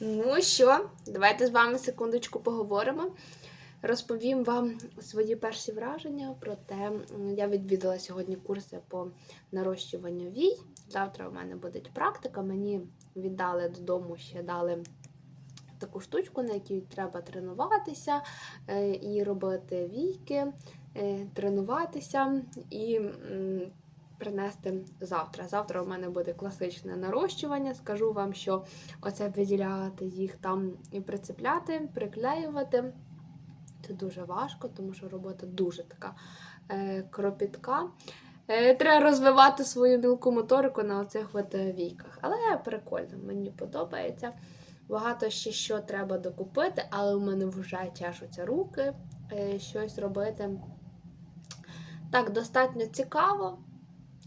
Ну що, давайте з вами секундочку поговоримо. Розповім вам свої перші враження про те, я відвідала сьогодні курси по нарощуванню вій. Завтра у мене буде практика. Мені віддали додому ще дали таку штучку, на якій треба тренуватися е, і робити війки, е, тренуватися і принести завтра. Завтра у мене буде класичне нарощування. Скажу вам, що оце виділяти їх там і прицепляти, приклеювати. Це дуже важко, тому що робота дуже така е, кропітка. Е, треба розвивати свою мілку моторику на оцих от е, війках. Але прикольно, мені подобається. Багато ще що треба докупити, але у мене вже чешуться руки е, щось робити. Так, достатньо цікаво.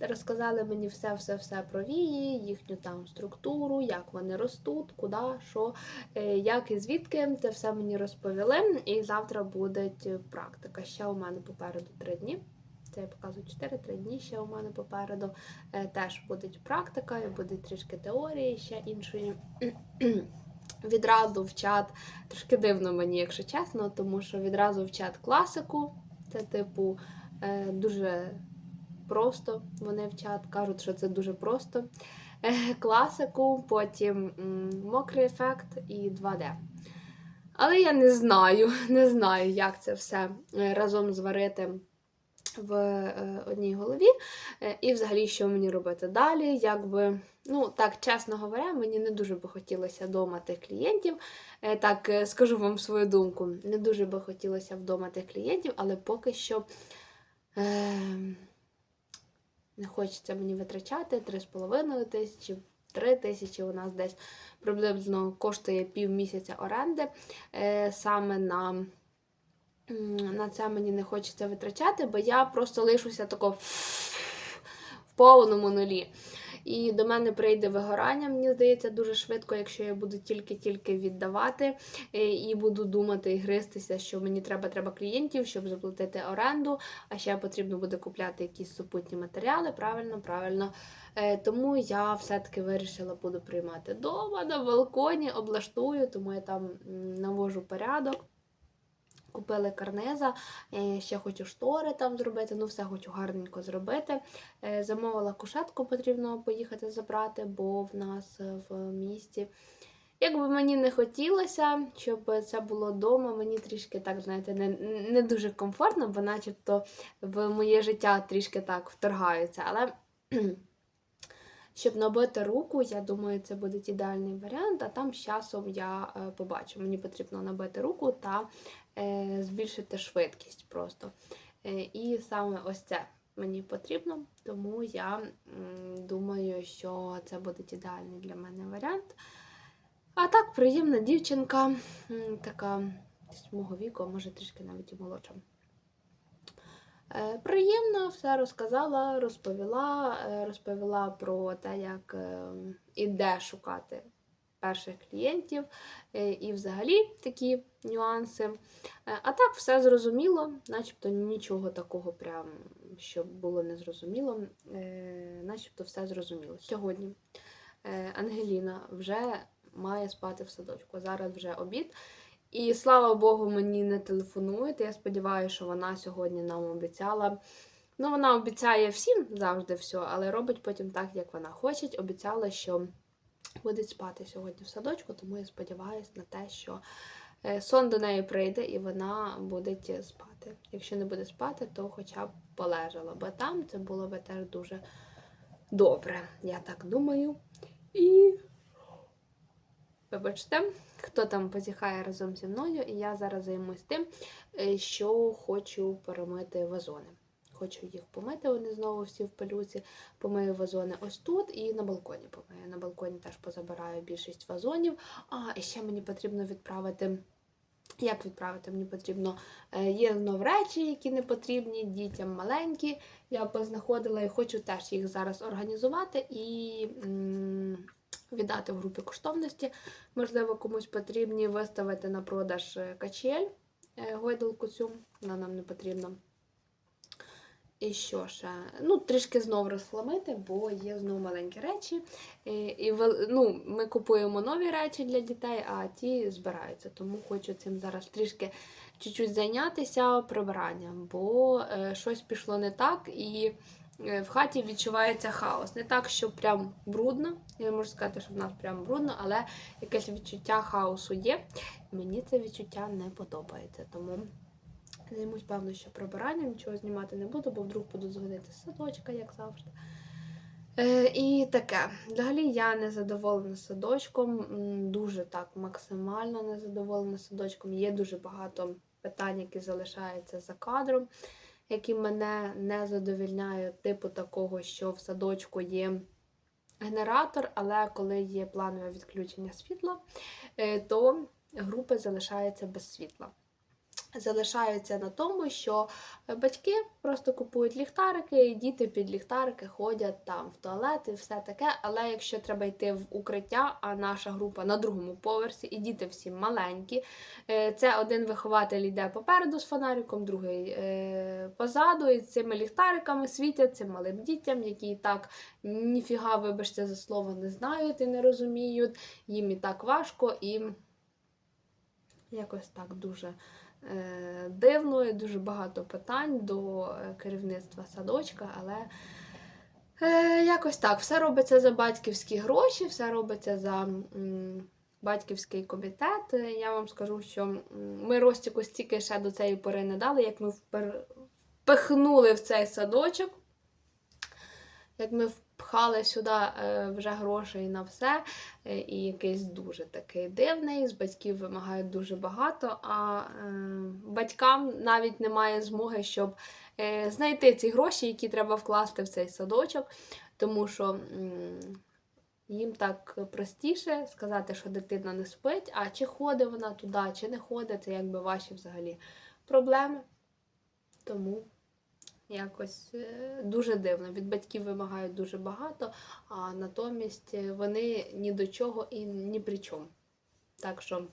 Розказали мені все-все-все про вії, їхню там структуру, як вони ростуть, куди, що, е, як і звідки. Це все мені розповіли. І завтра буде практика. Ще у мене попереду три дні. Це я показую 4-3 дні ще у мене попереду. Е, Теж буде практика, буде трішки теорії ще іншої. Відразу вчать, трошки дивно мені, якщо чесно, тому що відразу вчать класику. Це, типу, е, дуже просто вони вчать, кажуть, що це дуже просто. Е, Класику, потім мокрий ефект і 2D. Але я не знаю, не знаю, як це все е, разом зварити в е, одній голові. І взагалі, що мені робити далі. Якби, ну, так, чесно говоря, мені не дуже би хотілося вдома тих клієнтів. Так, скажу вам свою думку. Не дуже би хотілося вдома тих клієнтів, але поки що. Е, не хочеться мені витрачати 3,5 тисячі, 3 тисячі у нас десь приблизно коштує пів місяця оренди. Е, саме на, на це мені не хочеться витрачати, бо я просто лишуся тако в повному нулі. І до мене прийде вигорання, мені здається, дуже швидко, якщо я буду тільки-тільки віддавати е, і буду думати і гристися, що мені треба треба клієнтів, щоб заплатити оренду, а ще потрібно буде купляти якісь супутні матеріали. Правильно, правильно. Е, Тому я все-таки вирішила буду приймати вдома на балконі, облаштую, тому я там навожу порядок. Купили карниза, е, ще хочу штори там зробити, ну все хочу гарненько зробити. Е, Замовила кушетку, потрібно поїхати забрати, бо в нас е, в місті. Якби мені не хотілося, щоб це було вдома, мені трішки так, знаєте, не, не дуже комфортно, бо начебто в моє життя трішки так вторгаються. Але щоб набити руку, я думаю, це буде ідеальний варіант, а там з часом я е, побачу. Мені потрібно набити руку та е, збільшити швидкість просто. Е, і саме ось це мені потрібно, тому я думаю, що це буде ідеальний для мене варіант. А так, приємна дівчинка, така десь мого віку, може трішки навіть і молодша. Е, Приємно, все розказала, розповіла, е, розповіла про те, як е, і де шукати перших клієнтів, і взагалі такі нюанси. А так все зрозуміло, начебто нічого такого, прям, щоб було незрозуміло, начебто все зрозуміло. Сьогодні Ангеліна вже має спати в садочку. Зараз вже обід. І слава Богу, мені не телефонують. Я сподіваюся, що вона сьогодні нам обіцяла. Ну, вона обіцяє всім завжди все, але робить потім так, як вона хоче. Обіцяла, що буде спати сьогодні в садочку, тому я сподіваюся на те, що е, сон до неї прийде і вона буде спати. Якщо не буде спати, то хоча б полежала. Бо там це було би теж дуже добре, я так думаю. І Вибачте, хто там позіхає разом зі мною, і я зараз займусь тим, е, що хочу перемити вазони. Хочу їх помити, вони знову всі в пилюці. Помию вазони ось тут і на балконі помию. На балконі теж позабираю більшість вазонів. А, і ще мені потрібно відправити. Як відправити? Мені потрібно е, є знов речі, які не потрібні, дітям маленькі. Я познаходила і хочу теж їх зараз організувати і віддати в групі коштовності. Можливо, комусь потрібні виставити на продаж е, качель, е, гойдалку цю, вона нам не потрібна. І що ще? Ну, трішки знов розхламити, бо є знову маленькі речі. І, і ну, ми купуємо нові речі для дітей, а ті збираються. Тому хочу цим зараз трішки чуть-чуть зайнятися прибиранням, бо е, щось пішло не так, і в хаті відчувається хаос. Не так, що прям брудно. Я не можу сказати, що в нас прям брудно, але якесь відчуття хаосу є. Мені це відчуття не подобається. Тому займусь, певно, що прибиранням, нічого знімати не буду, бо вдруг буду дзвонити з садочка, як завжди. Е, і таке. Взагалі я не задоволена садочком, дуже так максимально не задоволена садочком. Є дуже багато питань, які залишаються за кадром, які мене не задовільняють, типу такого, що в садочку є генератор, але коли є планове відключення світла, е, то групи залишаються без світла. Залишаються на тому, що батьки просто купують ліхтарики, і діти під ліхтарики ходять там в туалет і все таке. Але якщо треба йти в укриття, а наша група на другому поверсі, і діти всі маленькі, е, це один вихователь йде попереду з фонариком, другий е, позаду, і цими ліхтариками світять цим малим дітям, які і так ніфіга, вибачте за слово, не знають і не розуміють. Їм і так важко, і якось так дуже е, дивно і дуже багато питань до е, керівництва садочка, але е, якось так, все робиться за батьківські гроші, все робиться за батьківський комітет. Е, Я вам скажу, що ми Ростіку стільки ще до цієї пори не дали, як ми впихнули в цей садочок. Як ми впхали сюди е, вже грошей на все, е, і якийсь дуже такий дивний, з батьків вимагають дуже багато, а е, батькам навіть немає змоги, щоб знайти ці гроші, які треба вкласти в цей садочок, тому що їм так простіше сказати, що дитина не спить, а чи ходить вона туди, чи не ходить, це якби ваші взагалі проблеми. Тому якось е, дуже дивно. Від батьків вимагають дуже багато, а натомість е, вони ні до чого і ні при чому. Так що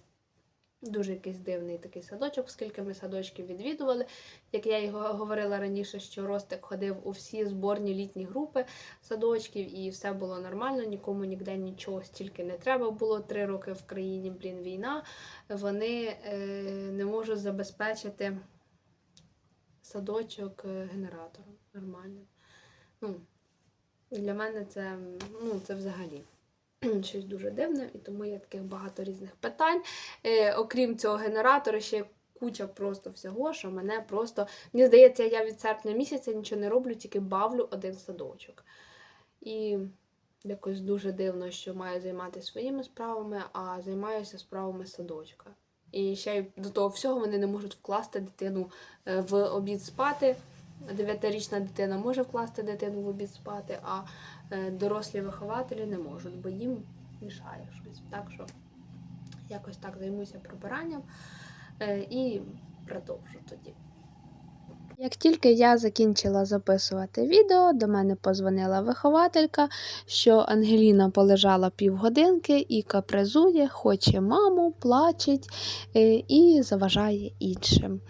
дуже якийсь дивний такий садочок, скільки ми садочків відвідували. Як я й го- говорила раніше, що Ростик ходив у всі зборні літні групи садочків, і все було нормально, нікому ніде нічого стільки не треба було. Три роки в країні, блін, війна. Вони е, не можуть забезпечити садочок е, генератором нормально. Ну, для мене це, ну, це взагалі щось дуже дивне, і тому є таких багато різних питань. Е, окрім цього генератора, ще куча просто всього, що мене просто. Мені здається, я від серпня місяця нічого не роблю, тільки бавлю один садочок. І якось дуже дивно, що маю займатися своїми справами, а займаюся справами садочка. І ще й до того всього вони не можуть вкласти дитину е, в обід спати. Дев'ятирічна дитина може вкласти дитину в обід спати, а е, дорослі вихователі не можуть, бо їм мішає щось. Так що якось так займуся прибиранням е, і продовжу тоді. Як тільки я закінчила записувати відео, до мене позвонила вихователька, що Ангеліна полежала півгодинки і капризує, хоче маму, плачеть е, і заважає іншим.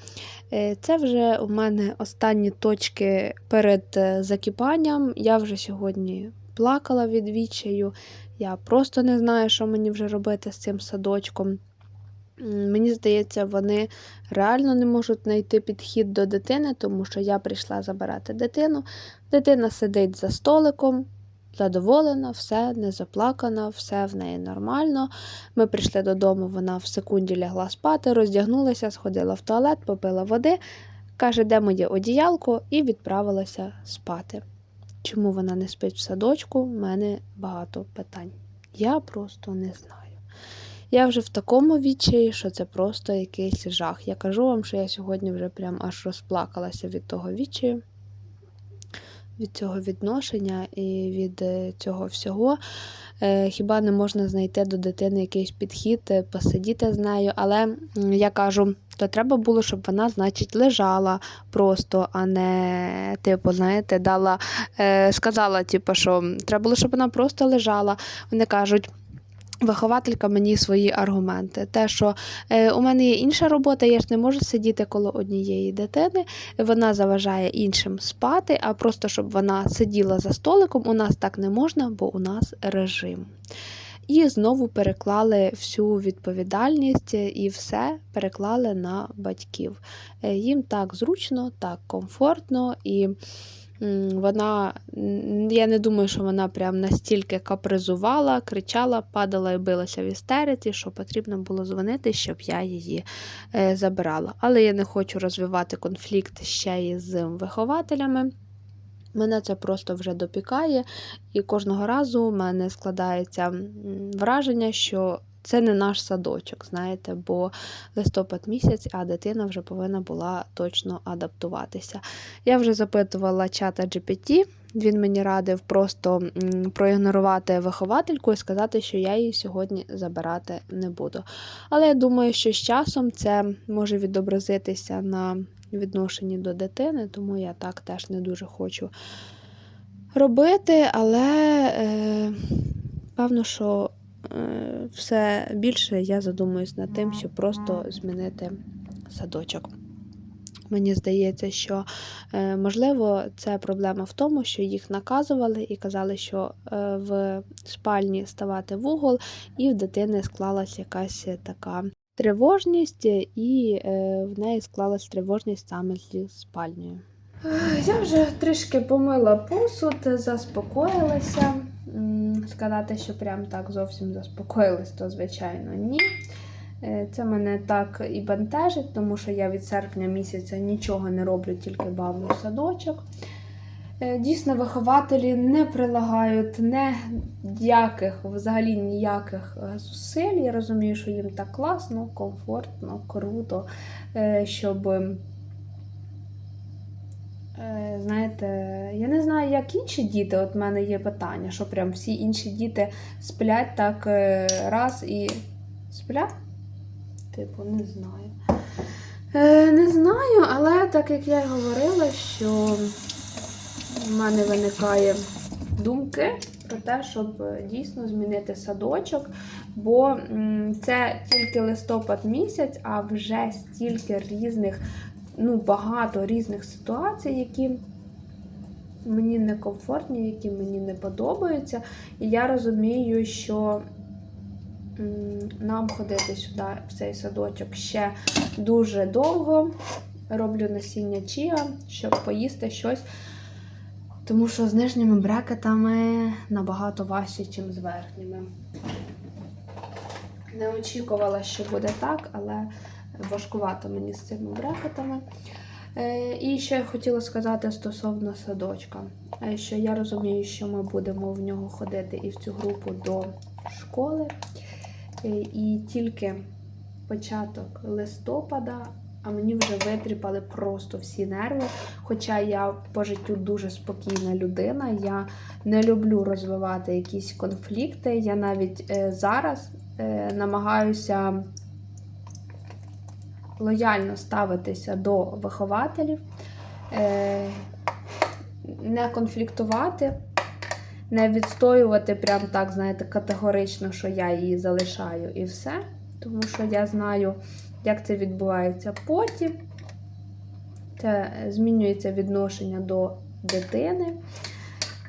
Е, Це вже у мене останні точки перед е, закипанням. Я вже сьогодні плакала від відчаю. Я просто не знаю, що мені вже робити з цим садочком. Мені здається, вони реально не можуть знайти підхід до дитини, тому що я прийшла забирати дитину. Дитина сидить за столиком, задоволена, все, не заплакана, все в неї нормально. Ми прийшли додому, вона в секунді лягла спати, роздягнулася, сходила в туалет, попила води, каже, де моє одіялко, і відправилася спати. Чому вона не спить в садочку? У мене багато питань. Я просто не знаю. Я вже в такому відчаї, що це просто якийсь жах. Я кажу вам, що я сьогодні вже прям аж розплакалася від того відчаю, від цього відношення і від е, цього всього. Е, Хіба не можна знайти до дитини якийсь підхід, е, посидіти з нею, але я кажу, то треба було, щоб вона, значить, лежала просто, а не, типу, знаєте, дала, сказала, типу, що треба було, щоб вона просто лежала. Вони кажуть. Вихователька мені свої аргументи. Те, що е, у мене є інша робота, я ж не можу сидіти коло однієї дитини, вона заважає іншим спати, а просто щоб вона сиділа за столиком, у нас так не можна, бо у нас режим. І знову переклали всю відповідальність і все переклали на батьків. Е, Їм так зручно, так комфортно і. Вона, я не думаю, що вона прям настільки капризувала, кричала, падала і билася в істериці, що потрібно було дзвонити, щоб я її е, забирала. Але я не хочу розвивати конфлікт ще й з вихователями. Мене це просто вже допікає, і кожного разу в мене складається враження, що це не наш садочок, знаєте, бо листопад місяць, а дитина вже повинна була точно адаптуватися. Я вже запитувала чата GPT, він мені радив просто проігнорувати виховательку і сказати, що я її сьогодні забирати не буду. Але я думаю, що з часом це може відобразитися на відношенні до дитини, тому я так теж не дуже хочу робити, але е, певно, що все більше я задумуюсь над тим, щоб просто змінити садочок. Мені здається, що е, можливо це проблема в тому, що їх наказували і казали, що е, в спальні ставати в угол, і в дитини склалась якась така тривожність, і е, в неї склалась тривожність саме зі спальнею. Я вже трішки помила посуд, заспокоїлася. Сказати, що прям так зовсім заспокоїлась, то звичайно ні. Е, Це мене так і бентежить, тому що я від серпня місяця нічого не роблю, тільки бавлю садочок. Е, Дійсно, вихователі не прилагають ніяких, взагалі ніяких е, зусиль. Я розумію, що їм так класно, комфортно, круто, щоб. Е, Знаєте, я не знаю, як інші діти. От в мене є питання, що прям всі інші діти сплять так е, раз і сплять? Типу, не знаю. Е, Не знаю, але так як я й говорила, що в мене виникає думки про те, щоб дійсно змінити садочок, бо це тільки листопад місяць, а вже стільки різних, ну багато різних ситуацій, які мені некомфортні, які мені не подобаються. І я розумію, що нам ходити сюди, в цей садочок, ще дуже довго. Роблю насіння чіа, щоб поїсти щось. Тому що з нижніми брекетами набагато важче, ніж з верхніми. Не очікувала, що буде так, але важкувато мені з цими брекетами. Е, І ще хотіла сказати стосовно садочка, е, що я розумію, що ми будемо в нього ходити і в цю групу до школи. Е, І тільки початок листопада, а мені вже витріпали просто всі нерви. Хоча я по життю дуже спокійна людина, я не люблю розвивати якісь конфлікти. Я навіть зараз намагаюся лояльно ставитися до вихователів, е, не конфліктувати, не відстоювати прям так, знаєте, категорично, що я її залишаю і все. Тому що я знаю, як це відбувається потім. Це змінюється відношення до дитини.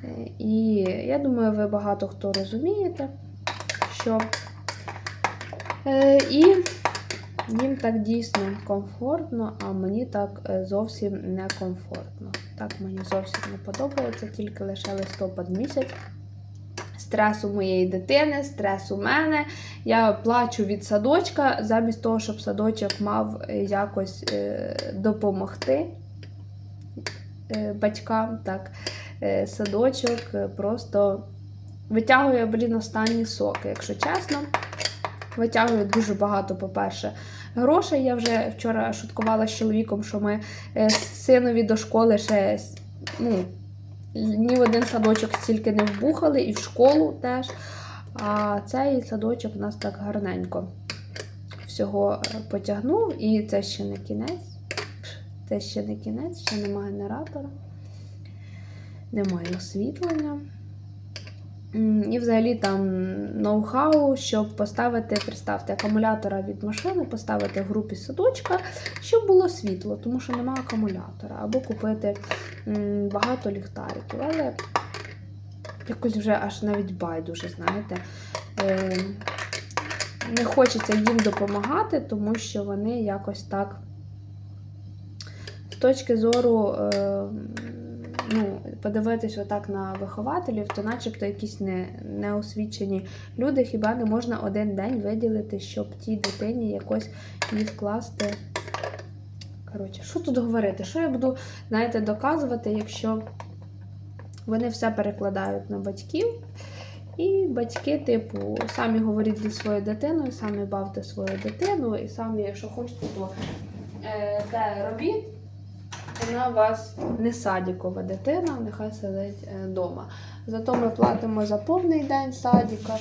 Е, І я думаю, ви багато хто розумієте, що е, і їм так дійсно комфортно, а мені так е, зовсім не комфортно. Так мені зовсім не подобається, тільки лише листопад місяць. Стрес у моєї дитини, стрес у мене. Я плачу від садочка, замість того, щоб садочок мав е, якось е, допомогти батькам. Так, садочок просто витягує, блін, останні соки, якщо чесно. Витягує дуже багато, по-перше, грошей. Я вже вчора шуткувала з чоловіком, що ми е, синові до школи ще ну, ні в один садочок стільки не вбухали, і в школу теж. А цей садочок у нас так гарненько всього е, потягнув. І це ще не кінець. Це ще не кінець, ще немає генератора, немає освітлення. І взагалі там ноу-хау, щоб поставити, представте, акумулятора від машини, поставити в групі садочка, щоб було світло, тому що немає акумулятора, або купити багато ліхтариків. Але якось вже аж навіть байдуже, знаєте. Е, не хочеться їм допомагати, тому що вони якось так з точки зору. Ну, подивитись отак на вихователів, то начебто якісь не, неосвічені люди, хіба не можна один день виділити, щоб тій дитині якось її вкласти. Коротше, що тут говорити? Що я буду, знаєте, доказувати, якщо вони все перекладають на батьків, і батьки, типу, самі говорять зі своєю дитиною, самі бавте свою дитину, і самі, якщо хочете, то е, те робіть. Вона у вас не садікова дитина, нехай сидить вдома. Зато ми платимо за повний день садіка,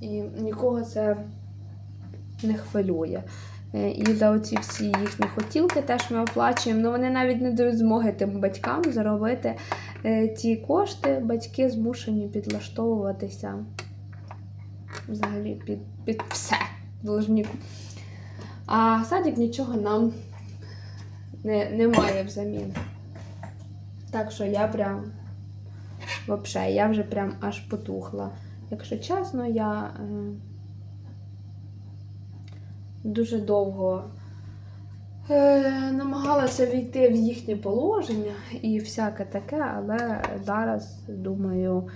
і нікого це не хвилює. Е, І за оці всі їхні хотілки теж ми оплачуємо. Ну вони навіть не дають змоги тим батькам заробити е, ті кошти. Батьки змушені підлаштовуватися взагалі під, під все должні. А садик нічого нам не, немає взамін. Так що я прям вообще, я вже прям аж потухла. Якщо чесно, я е, дуже довго е, намагалася війти в їхнє положення і всяке таке, але зараз думаю.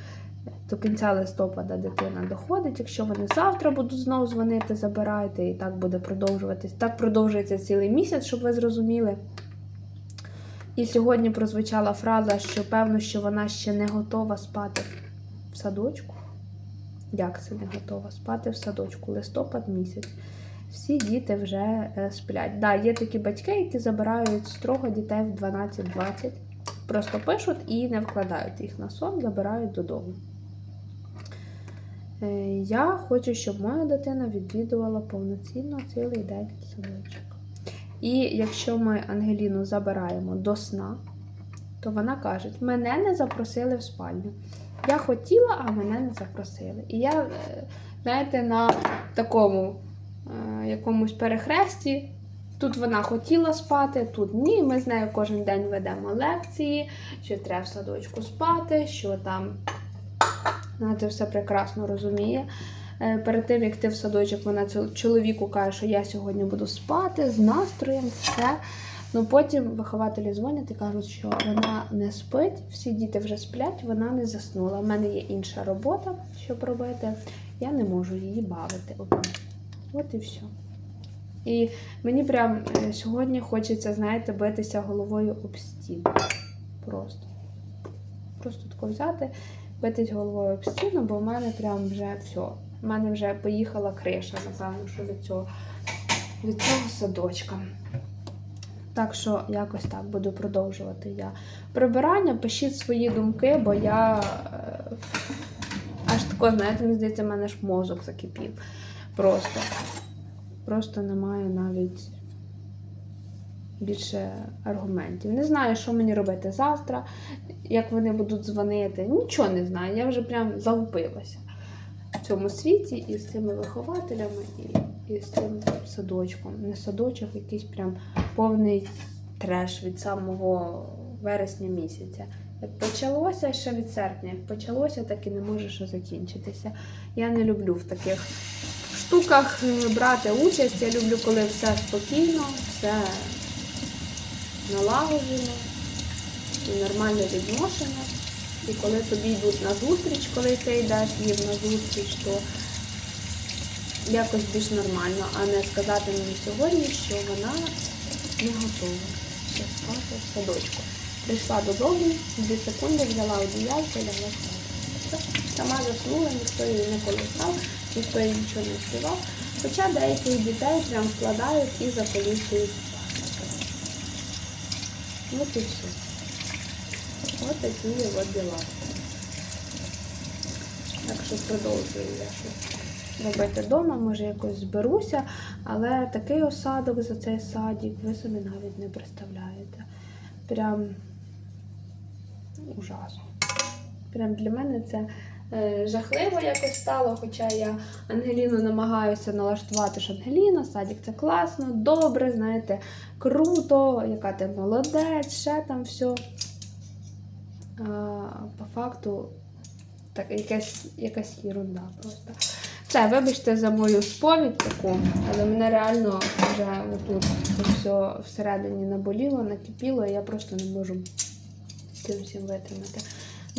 До кінця листопада дитина доходить. Якщо вони завтра будуть знову дзвонити, забирайте, і так буде продовжуватись. Так продовжується цілий місяць, щоб ви зрозуміли. І сьогодні прозвучала фраза, що певно, що вона ще не готова спати в садочку. Як це не готова спати в садочку? Листопад місяць. Всі діти вже е, сплять. Да, є такі батьки, які забирають строго дітей в 12-20. Просто пишуть і не вкладають їх на сон, забирають додому. Е, Я хочу, щоб моя дитина відвідувала повноцінно цілий день садочок. І якщо ми Ангеліну забираємо до сна, то вона каже: мене не запросили в спальню. Я хотіла, а мене не запросили. І я, е, знаєте, на такому е, якомусь перехресті. Тут вона хотіла спати, тут ні. Ми з нею кожен день ведемо лекції, що треба в садочку спати, що там вона це все прекрасно розуміє. Е, Перед тим, як ти в садочок, вона чоловіку каже, що я сьогодні буду спати з настроєм, все. Ну потім вихователі дзвонять і кажуть, що вона не спить, всі діти вже сплять, вона не заснула. У мене є інша робота, щоб робити. Я не можу її бавити. От, і все. І мені прям е, сьогодні хочеться, знаєте, битися головою об стіну. Просто. Просто тако взяти, битись головою об стіну, бо в мене прям вже все. У мене вже поїхала криша, напевно, що від цього, від цього садочка. Так що якось так буду продовжувати я прибирання. Пишіть свої думки, бо я е, аж тако, знаєте, мені здається, в мене ж мозок закипів. Просто. Просто немає навіть більше аргументів. Не знаю, що мені робити завтра, як вони будуть дзвонити. Нічого не знаю. Я вже прям залупилася в цьому світі і з цими вихователями, і, і з цим садочком. Не садочок, якийсь прям повний треш від самого вересня місяця. Як почалося ще від серпня, як почалося, так і не може ще закінчитися. Я не люблю в таких штуках е, брати участь. Я люблю, коли все спокійно, все налагоджено і нормальне відношення. І коли тобі йдуть на зустріч, коли ти йдеш їм на зустріч, то якось більш нормально, а не сказати мені сьогодні, що вона не готова ще спати в садочку. Прийшла додому, дві секунди взяла одіяльце і лягла спати. Сама заснула, ніхто її не колисав, ніхто їй нічого не співав. Хоча деяких дітей прям вкладають і спати. От і все. От такі от діла. Так що продовжую я щось робити вдома, може якось зберуся, але такий осадок за цей садик ви собі навіть не представляєте. Прям ужасно. Прям для мене це жахливо якось стало. Хоча я Ангеліну намагаюся налаштувати, що Ангеліна, садик це класно, добре, знаєте, круто, яка ти молодець, ще там все. А, по факту так, якась, якась ерунда просто. Все, вибачте за мою сповідь таку, але мене реально вже отут це все всередині наболіло, накипіло, і я просто не можу цим всім витримати.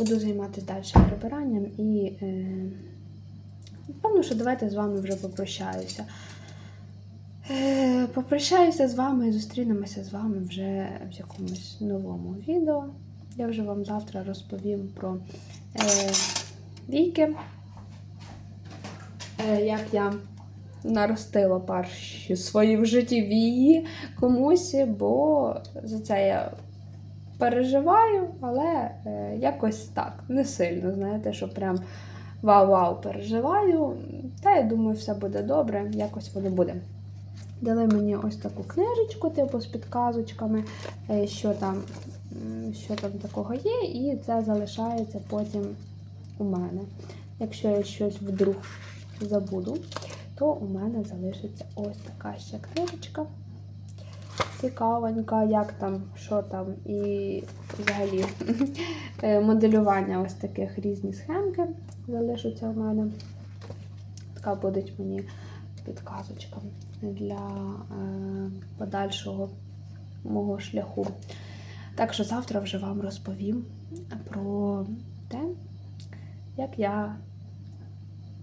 Буду займатися далі прибиранням і е, напевно, що давайте з вами вже попрощаюся. Е, попрощаюся з вами і зустрінемося з вами вже в якомусь новому відео. Я вже вам завтра розповім про е, віки, е, як я наростила перші свої в житті вії комусь, бо за це я переживаю, але е, якось так, не сильно, знаєте, що прям вау-вау переживаю. Та я думаю, все буде добре, якось воно буде. Дали мені ось таку книжечку, типу з підказочками, е, що там, що там такого є, і це залишається потім у мене. Якщо я щось вдруг забуду, то у мене залишиться ось така ще книжечка. Цікавенька, як там, що там, і взагалі е, моделювання ось таких різні схемки залишаться у мене. Така буде мені підказочка для е, подальшого мого шляху. Так що завтра вже вам розповім про те, як я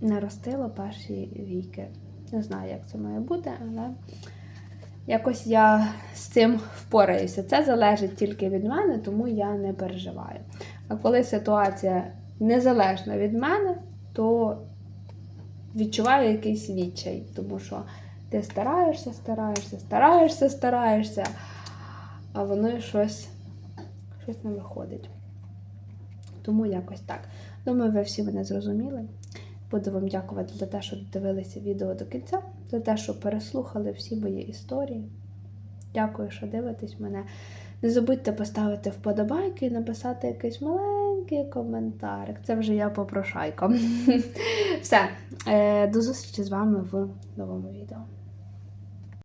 наростила перші віки. Не знаю, як це має бути, але якось я з цим впораюся. Це залежить тільки від мене, тому я не переживаю. А коли ситуація незалежна від мене, то відчуваю якийсь відчай, тому що ти стараєшся, стараєшся, стараєшся, стараєшся, а воно щось, щось не виходить. Тому якось так. Думаю, ви всі мене зрозуміли. Буду вам дякувати за те, що дивилися відео до кінця, за те, що переслухали всі мої історії. Дякую, що дивитесь мене. Не забудьте поставити вподобайки і написати якийсь маленький коментар. Це вже я попрошайка. Все, е, до зустрічі з вами в новому відео.